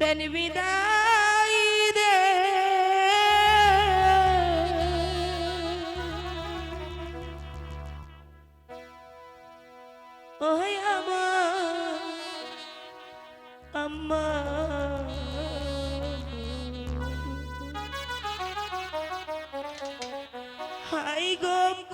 দেন বিদায় দে ওই আমার আম্মা হাই গো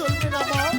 চলবে না মা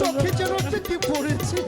চোখে যেন কি পড়েছে।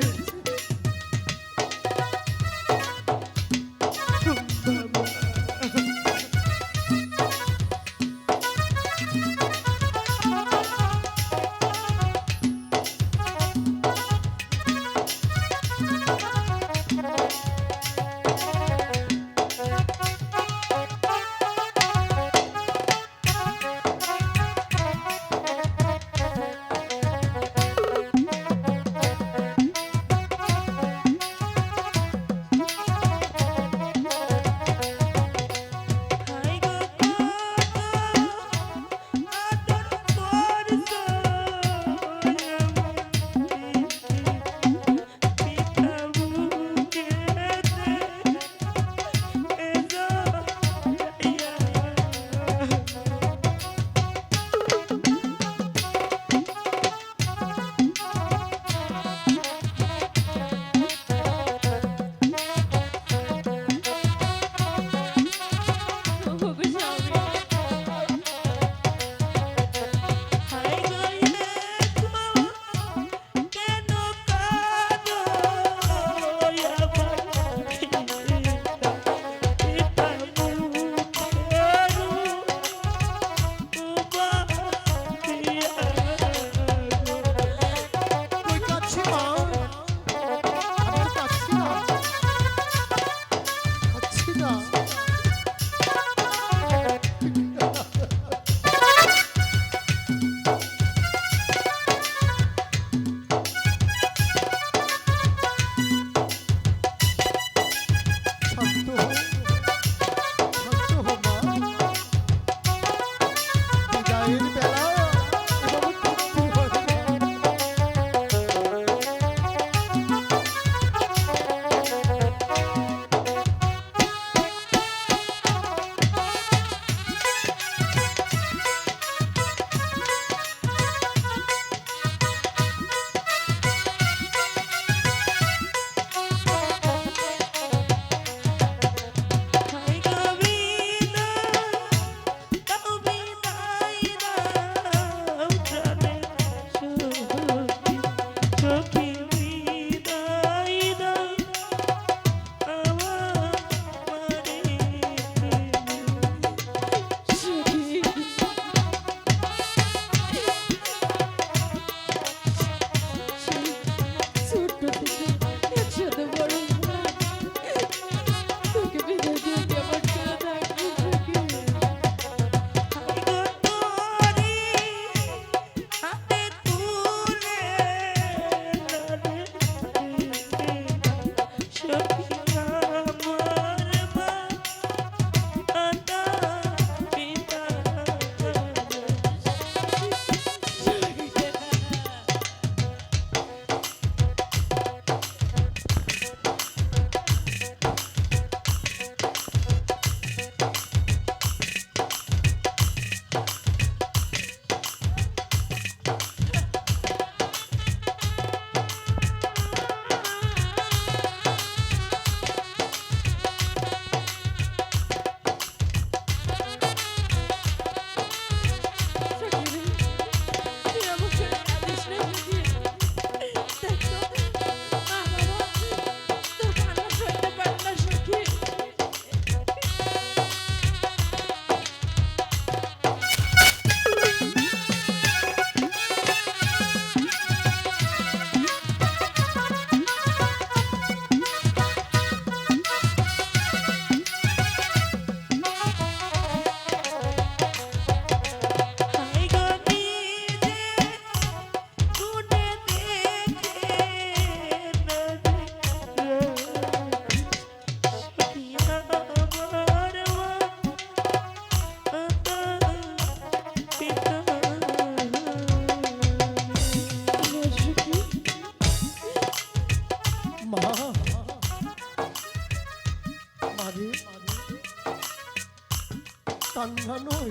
সন্ধ্যা নই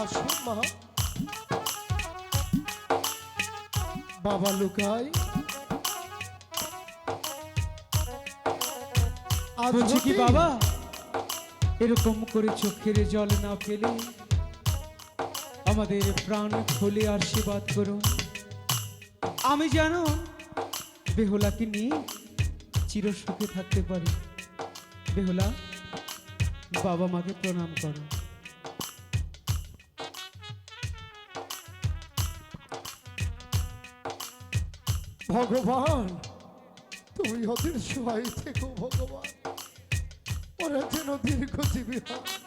আসো মা। বাবা লুকায়। বলছি কি বাবা? এরকম করে চোখের জল না ফেলে আমাদের প্রাণ খুলে আশীর্বাদ করুন। আমি যেন বেহলাকে নিয়ে চিরসুখে থাকতে পারি। বেহলা বাবা মাকে প্রণাম করো। ভগবান তুমি ওদের সহায় থেকো ভগবান। ওরা যেন দীর্ঘজীবী হয়।